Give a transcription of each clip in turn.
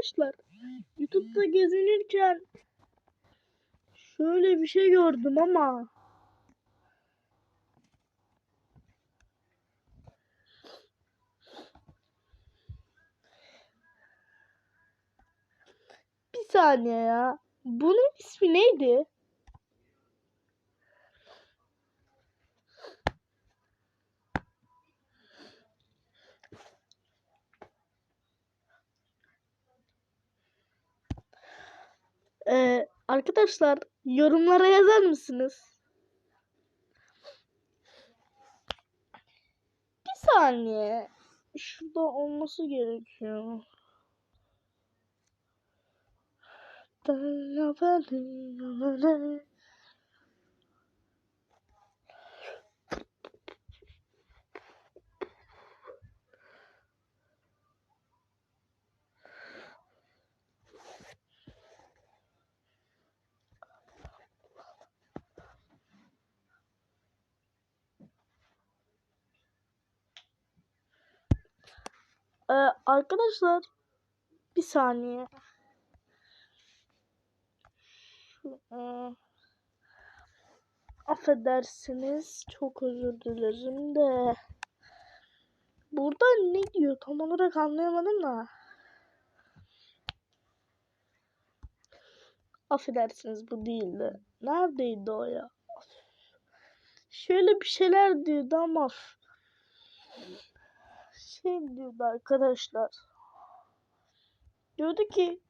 Arkadaşlar YouTube'da gezinirken şöyle bir şey gördüm ama bir saniye ya. Bunun ismi neydi? Ee, arkadaşlar yorumlara yazar mısınız? Bir saniye. Şurada olması gerekiyor. Ee, arkadaşlar bir saniye. Şu, e, affedersiniz. Çok özür dilerim de. Burada ne diyor tam olarak anlayamadım da. Affedersiniz bu değildi. Neredeydi o ya? Şöyle bir şeyler diyordu ama şey diyordu arkadaşlar. Diyordu ki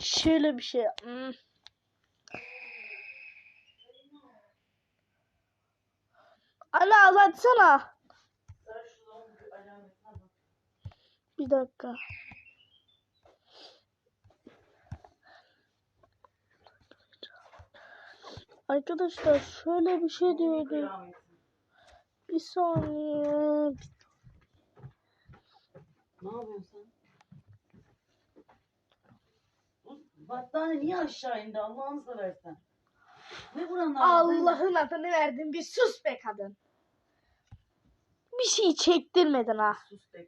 şöyle bir şey. Hmm. Anne anlatsana. Bir dakika. Arkadaşlar şöyle bir şey diyordu. Bir saniye. Ne yapıyorsun sen? Bu battaniye niye aşağı indi Allah'ını seversen? Ne buranın Allah'ın adını verdin bir sus be kadın. Bir şey çektirmedin ha. Sus be